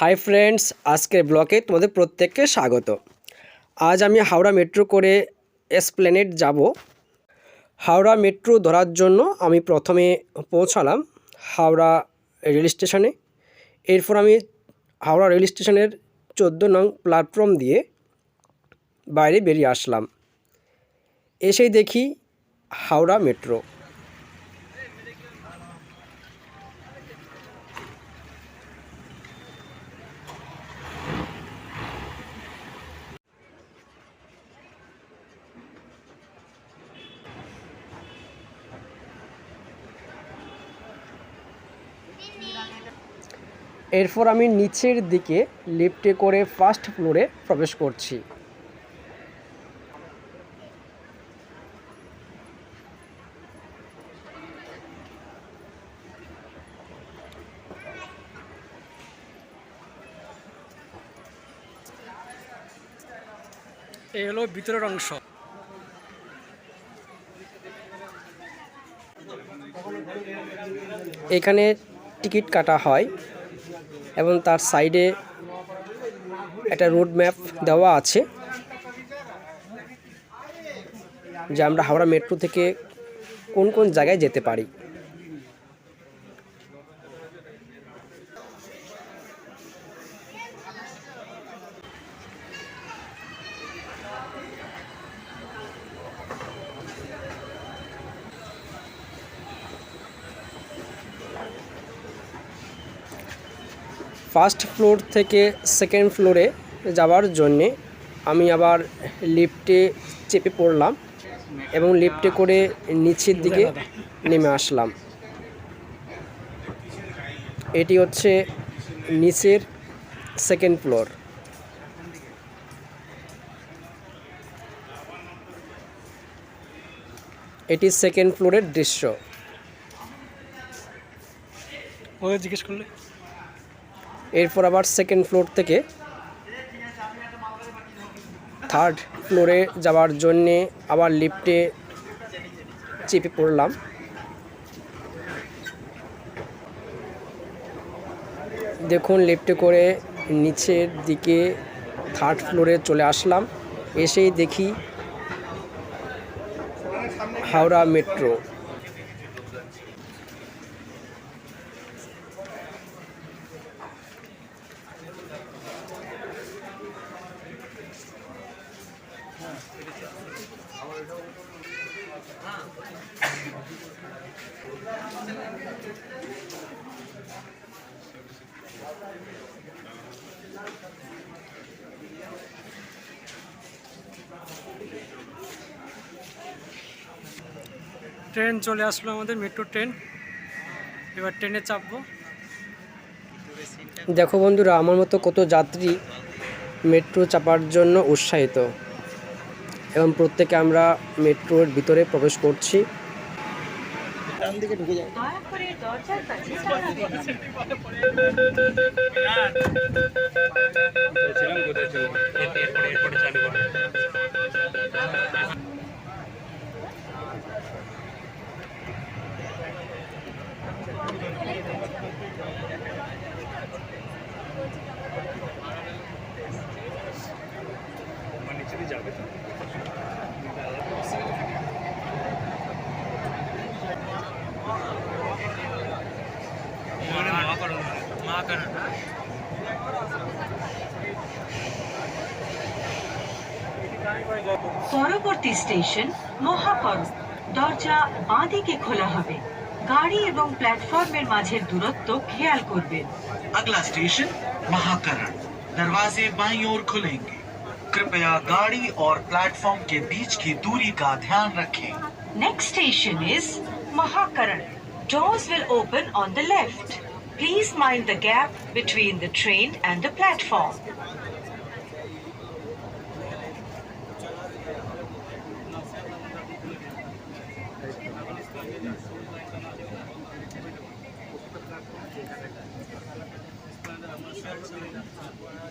Hi friends আজকের ব্লকে তোমাদের প্রত্যেককে স্বাগত। আজ আমি হাওড়া মেট্রো করে এসপ্লেনেড যাব। হাওড়া মেট্রো ধরার জন্য আমি প্রথমে পৌঁছালাম হাওড়া রেল স্টেশনে এরপর আমি হাওড়া রেল স্টেশনের চোদ্দ নং প্ল্যাটফর্ম দিয়ে বাইরে বেরিয়ে আসলাম। এসেই দেখি হাওড়া মেট্রো এরপর আমি নিচের দিকে লিফটে করে ফার্স্ট ফ্লোরে প্রবেশ করছি। এই হলো ভিতরের অংশ। এখানে টিকিট কাটা হয়। এবং তার সাইডে একটা রোড ম্যাপ দেওয়া আছে, যে আমরা হাওড়া মেট্রো থেকে কোন কোন জায়গায় যেতে পারি। ফার্স্ট ফ্লোর থেকে সেকেন্ড ফ্লোরে যাওয়ার জন্যে আমি আবার লিফটে চেপে পড়লাম এবং লিফটে করে নিচের দিকে নেমে আসলাম। এটি হচ্ছে নিচের সেকেন্ড ফ্লোর। এটি সেকেন্ড ফ্লোরের দৃশ্য। জিজ্ঞেস করলে? এরপর আবার সেকেন্ড ফ্লোর থেকে থার্ড ফ্লোরে যাওয়ার জন্যে আবার লিফটে চেপে পড়লাম। দেখুন লিফটে করে নিচের দিকে থার্ড ফ্লোরে চলে আসলাম। এসেই দেখি হাওড়া মেট্রো ট্রেন চলে আসলো আমাদের মেট্রো ট্রেন এবার ট্রেনে চাপবো। দেখো বন্ধুরা আমার মতো কত যাত্রী মেট্রো চাপার জন্য উৎসাহিত। এবং প্রত্যেকে আমরা মেট্রোর ভিতরে প্রবেশ করছি। দয়া পরবর্তী স্টেশন মহাকরণ দরজা বাঁদিকে খোলা হবে। গাড়ি এবং প্ল্যাটফর্মের মাঝের দূরত্ব খেয়াল করবেন अगला स्टेशन महाकरण दरवाजे बाईं ओर खुलेंगे कृपया गाड़ी और प्लेटफॉर्म के बीच की दूरी का ध्यान रखें Next station is Mahakaran. Doors will open on the left. Please mind the gap between the train and the platform.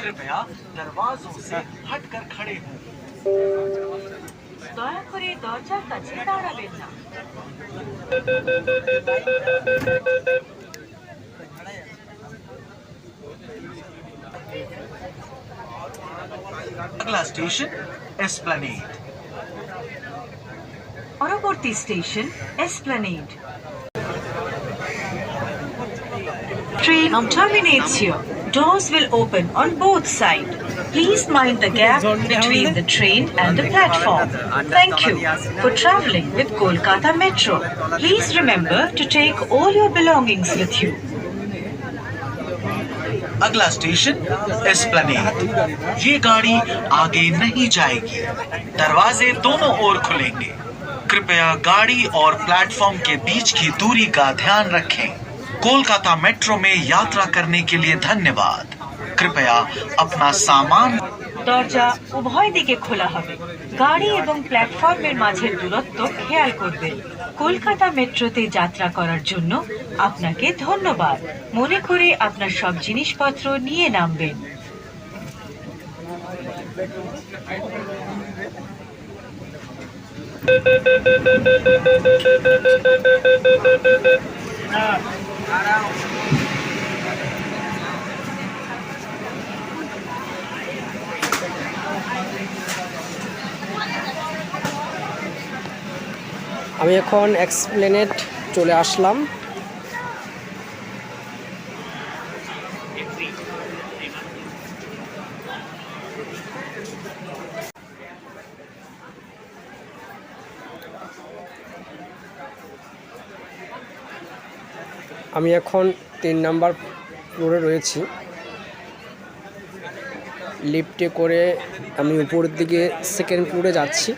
कृपया दरवाजों से हटकर खड़े हों দয়া করে দরজার কাছে দাঁড়াবেন না अगला स्टेशन एस्प्लेनेड পরবর্তী station Esplanade Train terminates here. Doors will open on both sides. Please mind the gap between the train and the platform. Thank you for traveling with Kolkata Metro. Please remember to take all your belongings with you. अगला station Esplanade ये गाड़ी आगे नहीं जाएगी दरवाजे दोनों ओर खुलेंगे कृपया गाड़ी और प्लेटफॉर्म के बीच की दूरी का ध्यान रखें कोलकाता मेट्रो में यात्रा करने के लिए धन्यवाद कृपया अपना सामान দরজা উভয় দিকে খোলা হবে গাড়ি এবং প্ল্যাটফর্মের মাঝের দূরত্ব খেয়াল করবেন কলকাতা মেট্রোতে যাত্রা করার জন্য আপনাকে ধন্যবাদ মনে করে আপনার সব জিনিসপত্র নিয়ে নামবেন আমি এখন এক্সপ্লেনেট চলে আসলাম। আমি এখন তিন নাম্বার ফ্লোরে রয়েছি। লিফটে করে আমি উপরের দিকে সেকেন্ড ফ্লোরে যাচ্ছি।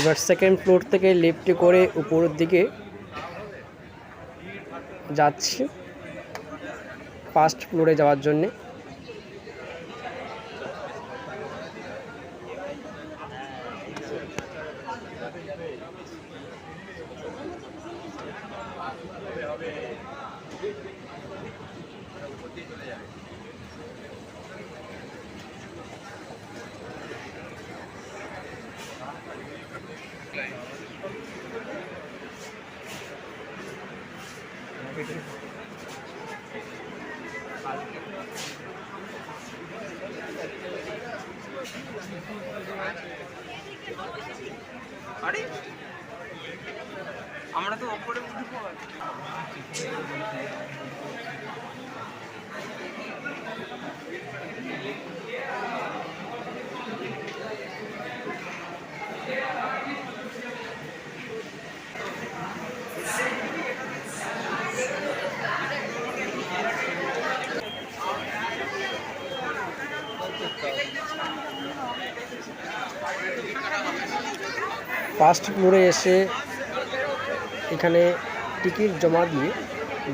এবার সেকেন্ড ফ্লোর থেকে লিফটে করে উপরের দিকে যাচ্ছি ফার্স্ট ফ্লোরে যাওয়ার জন্যে। আরে আমরা তো ওপরে উঠবো। ফার্স্ট ফ্লোরে এসে এখানে টিকিট জমা দিয়ে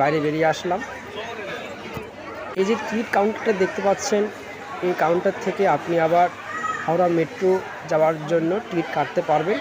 বাইরে বেরিয়ে আসলাম। এই যে টিকিট কাউন্টারটা দেখতে পাচ্ছেন, এই কাউন্টার থেকে আপনি আবার হাওড়া মেট্রো যাওয়ার জন্য টিকিট কাটতে পারবেন।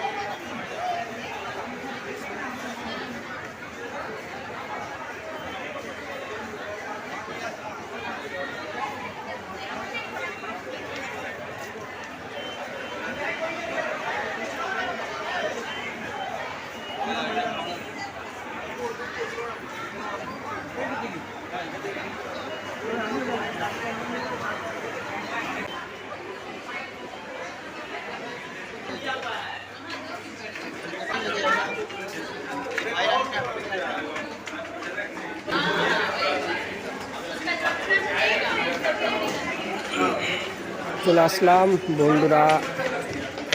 চলে আসলাম বন্ধুরা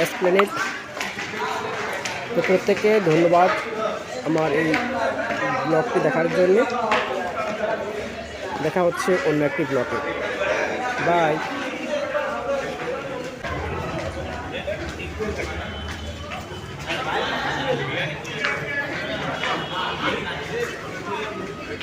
এসপ্লেনেট তো প্রত্যেককে ধন্যবাদ আমার এই ব্লগটি দেখার জন্য। দেখা হচ্ছে অন্য একটি ব্লগে। বাই